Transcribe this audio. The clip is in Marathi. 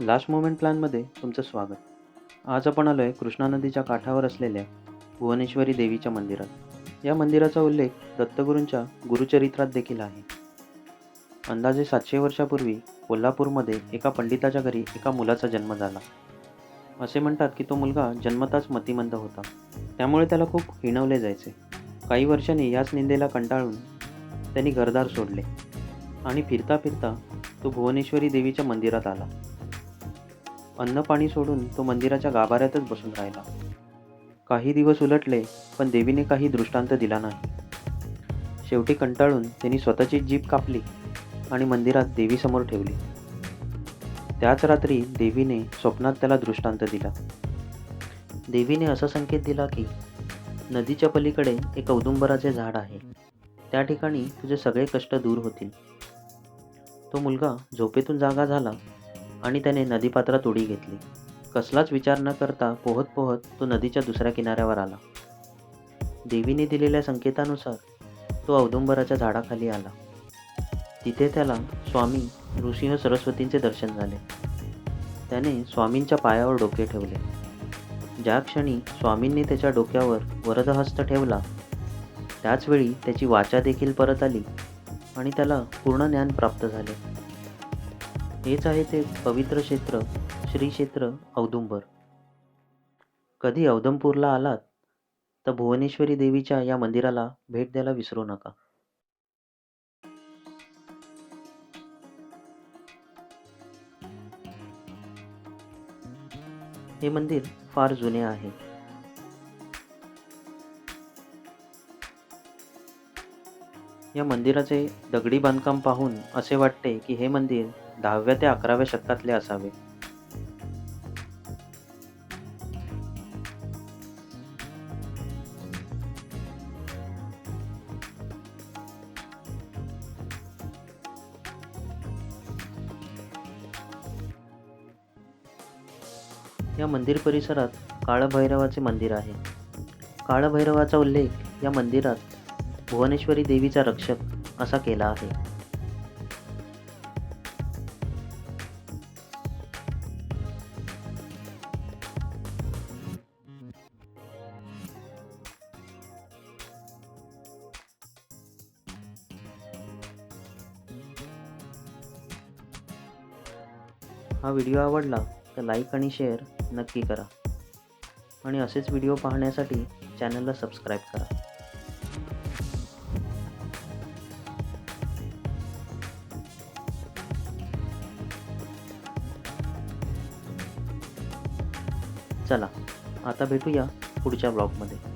लास्ट मोमेंट प्लॅनमध्ये तुमचं स्वागत. आज आपण आलो आहे कृष्णा नदीच्या काठावर असलेल्या भुवनेश्वरी देवीच्या मंदिरात. या मंदिराचा उल्लेख दत्तगुरूंच्या गुरुचरित्रात देखील आहे. अंदाजे सातशे वर्षापूर्वी कोल्हापूरमध्ये एका पंडिताच्या घरी एका मुलाचा जन्म झाला. असे म्हणतात की तो मुलगा जन्मताच मतिमंद होता. त्यामुळे त्याला खूप हिणवले जायचे. काही वर्षांनी याच निंदेला कंटाळून त्यांनी घरदार सोडले. आणि फिरता फिरता तो भुवनेश्वरी देवीच्या मंदिरात आला. अन्न पाणी सोडून तो मंदिराच्या गाभाऱ्यातच बसून राहिला. काही दिवस उलटले पण देवीने काही दृष्टांत दिला नाही. शेवटी कंटाळून त्यांनी स्वतःची जीभ कापली आणि मंदिरात देवीसमोर ठेवली. त्याच रात्री देवीने स्वप्नात त्याला दृष्टांत दिला. देवीने असा संकेत दिला की नदीच्या पलीकडे एक औदुंबराचे झाड आहे. त्या ठिकाणी तुझे सगळे कष्ट दूर होतील. तो मुलगा झोपेतून जागा झाला आणि त्याने नदीपात्रात उडी घेतली. कसलाच विचार न करता पोहत पोहत तो नदीच्या दुसऱ्या किनाऱ्यावर आला. देवीने दिलेल्या संकेतानुसार तो औदुंबराच्या झाडाखाली आला. तिथे त्याला स्वामी नृसिंह सरस्वतींचे दर्शन झाले. त्याने स्वामींच्या पायावर डोके ठेवले. ज्या क्षणी स्वामींनी त्याच्या डोक्यावर वरदहस्त ठेवला त्याचवेळी त्याची वाचा देखील परत आली आणि त्याला पूर्ण ज्ञान प्राप्त झाले. हेच आहे ते पवित्र क्षेत्र श्री क्षेत्र औदुंबर. कधी औदंपूरला आलात तर भुवनेश्वरी देवीच्या या मंदिराला भेट द्यायला विसरू नका. हे मंदिर फार जुने आहे. या मंदिराचे दगडी बांधकाम पाहून असे वाटते की हे मंदिर दहाव्या ते अकराव्या शतकातले असावे. या मंदिर परिसरात काळभैरवाचे मंदिर आहे. काळभैरवाचा उल्लेख या मंदिरात भुवनेश्वरी देवीचा रक्षक असा केला आहे. हा व्हिडिओ आवडला तर लाईक आणि शेअर नक्की करा. आणि असेच व्हिडिओ पाहण्यासाठी चॅनलला सबस्क्राईब करा. चला आता भेटूया पुढच्या ब्लॉगमध्ये.